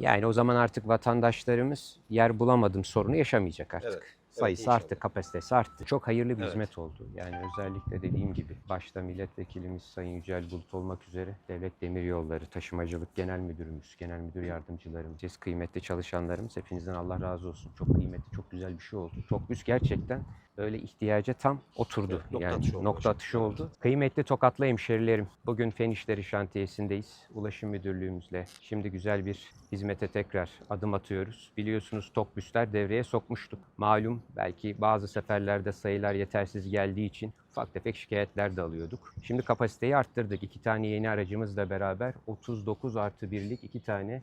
Yani o zaman artık vatandaşlarımız yer bulamadım sorunu yaşamayacak artık. Evet, evet, Sayısı inşallah. arttı, kapasitesi arttı. Çok hayırlı bir Evet. hizmet oldu. Yani özellikle dediğim gibi başta milletvekilimiz Sayın Yücel Bulut olmak üzere Devlet Demiryolları Taşımacılık Genel Müdürümüz, Genel Müdür Yardımcılarımız, siz kıymetli çalışanlarımız hepinizden Allah razı olsun. Çok kıymetli, çok güzel bir şey oldu. Çok biz gerçekten böyle ihtiyaca tam oturdu. Evet, nokta yani atışı nokta başkanım. atışı oldu. Kıymetli Tokatlı hemşerilerim, bugün Fen İşleri Şantiyesindeyiz. Ulaşım Müdürlüğümüzle şimdi güzel bir hizmete tekrar adım atıyoruz. Biliyorsunuz Tokbüsler devreye sokmuştuk. Malum belki bazı seferlerde sayılar yetersiz geldiği için ufak tefek şikayetler de alıyorduk. Şimdi kapasiteyi arttırdık. İki tane yeni aracımızla beraber 39 artı birlik iki tane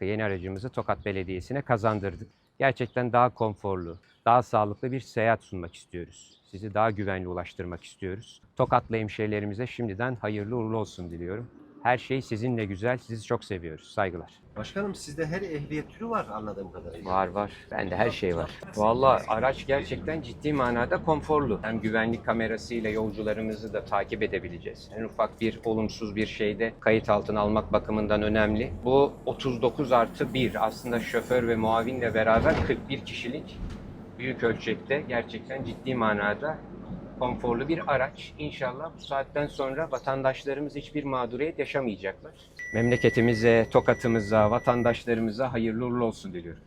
yeni aracımızı Tokat Belediyesi'ne kazandırdık. Gerçekten daha konforlu, daha sağlıklı bir seyahat sunmak istiyoruz. Sizi daha güvenli ulaştırmak istiyoruz. Tokatlı hemşehrilerimize şimdiden hayırlı uğurlu olsun diliyorum. Her şey sizinle güzel, sizi çok seviyoruz. Saygılar. Başkanım sizde her ehliyet türü var anladığım kadarıyla. Var var. Bende her şey var. Vallahi araç gerçekten ciddi manada konforlu. Hem güvenlik kamerasıyla yolcularımızı da takip edebileceğiz. En ufak bir olumsuz bir şeyde kayıt altına almak bakımından önemli. Bu 39 artı 1 aslında şoför ve muavinle beraber 41 kişilik büyük ölçekte gerçekten ciddi manada konforlu bir araç. İnşallah bu saatten sonra vatandaşlarımız hiçbir mağduriyet yaşamayacaklar. Memleketimize, tokatımıza, vatandaşlarımıza hayırlı uğurlu olsun diliyorum.